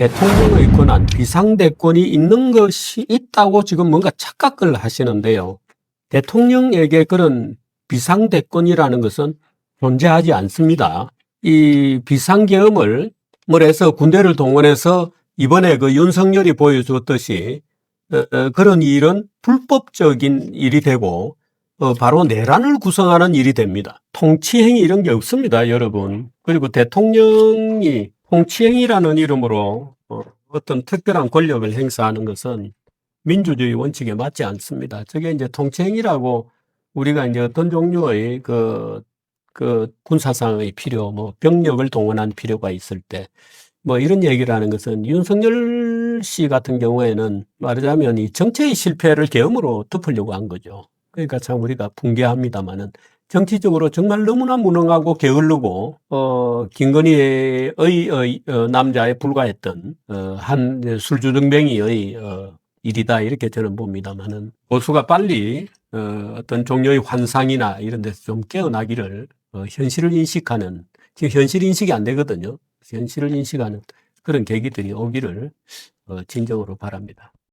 대통령의 권한, 비상대권이 있는 것이 있다고 지금 뭔가 착각을 하시는데요. 대통령에게 그런 비상대권이라는 것은 존재하지 않습니다. 이 비상계엄을 뭘 해서 군대를 동원해서 이번에 그 윤석열이 보여줬듯이 어, 어, 그런 일은 불법적인 일이 되고 어, 바로 내란을 구성하는 일이 됩니다. 통치행위 이런 게 없습니다, 여러분. 그리고 대통령이 통치행위라는 이름으로 어, 어떤 특별한 권력을 행사하는 것은 민주주의 원칙에 맞지 않습니다. 저게 이제 통치행위라고 우리가 이제 어떤 종류의 그, 그 군사상의 필요, 뭐 병력을 동원한 필요가 있을 때, 뭐 이런 얘기를 하는 것은 윤석열 씨 같은 경우에는 말하자면 이 정치의 실패를 계엄으로 덮으려고 한 거죠. 그러니까 참 우리가 붕괴합니다만은 정치적으로 정말 너무나 무능하고 게을르고 어 김건희의 의, 어, 남자에 불과했던 어, 한 술주정뱅이의 어, 일이다 이렇게 저는 봅니다만은 보수가 빨리 어, 어떤 종류의 환상이나 이런 데서 좀 깨어나기를 어, 현실을 인식하는 지금 현실 인식이 안 되거든요. 현실을 인식하는 그런 계기들이 오기를 어, 진정으로 바랍니다.